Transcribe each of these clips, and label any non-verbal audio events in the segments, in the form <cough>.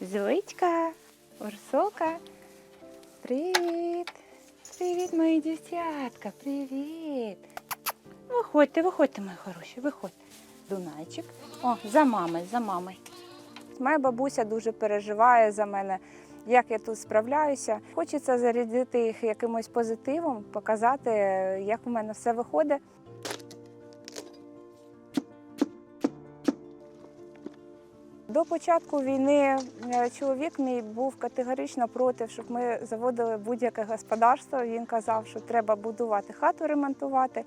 Зоечка, Урсока. Привіт. Привіт, мої дівчатка. Привіт. Виходьте, виходьте, мої хороші, виходьте. Дунайчик. О, за мамою, за мамою. Моя бабуся дуже переживає за мене, як я тут справляюся. Хочеться зарядити їх якимось позитивом, показати, як у мене все виходить. До початку війни е, чоловік мій був категорично проти, щоб ми заводили будь-яке господарство. Він казав, що треба будувати хату, ремонтувати,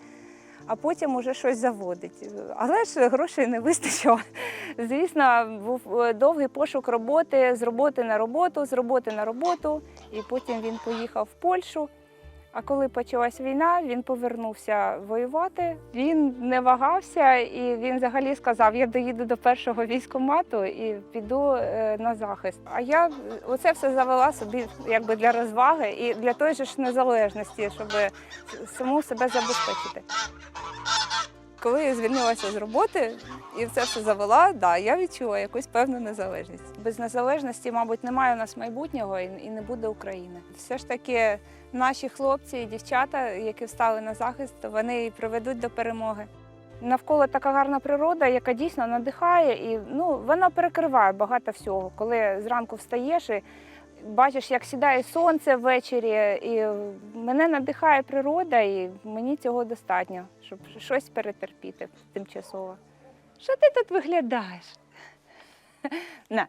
а потім уже щось заводить. Але ж грошей не вистачило. Звісно, був е, довгий пошук роботи з роботи на роботу, з роботи на роботу. І потім він поїхав в Польщу. А коли почалась війна, він повернувся воювати. Він не вагався, і він взагалі сказав: я доїду до першого військкомату і піду е, на захист. А я оце все завела собі якби для розваги і для тої ж незалежності, щоб саму себе забезпечити. Коли я звільнилася з роботи і це все завела, да, я відчула якусь певну незалежність. Без незалежності, мабуть, немає у нас майбутнього і не буде України. Все ж таки, наші хлопці і дівчата, які встали на захист, вони приведуть до перемоги. Навколо така гарна природа, яка дійсно надихає, і ну вона перекриває багато всього. Коли зранку встаєш і бачиш, як сідає сонце ввечері, і мене надихає природа, і мені цього достатньо, щоб щось перетерпіти тимчасово. Що ти тут виглядаєш? <laughs> На,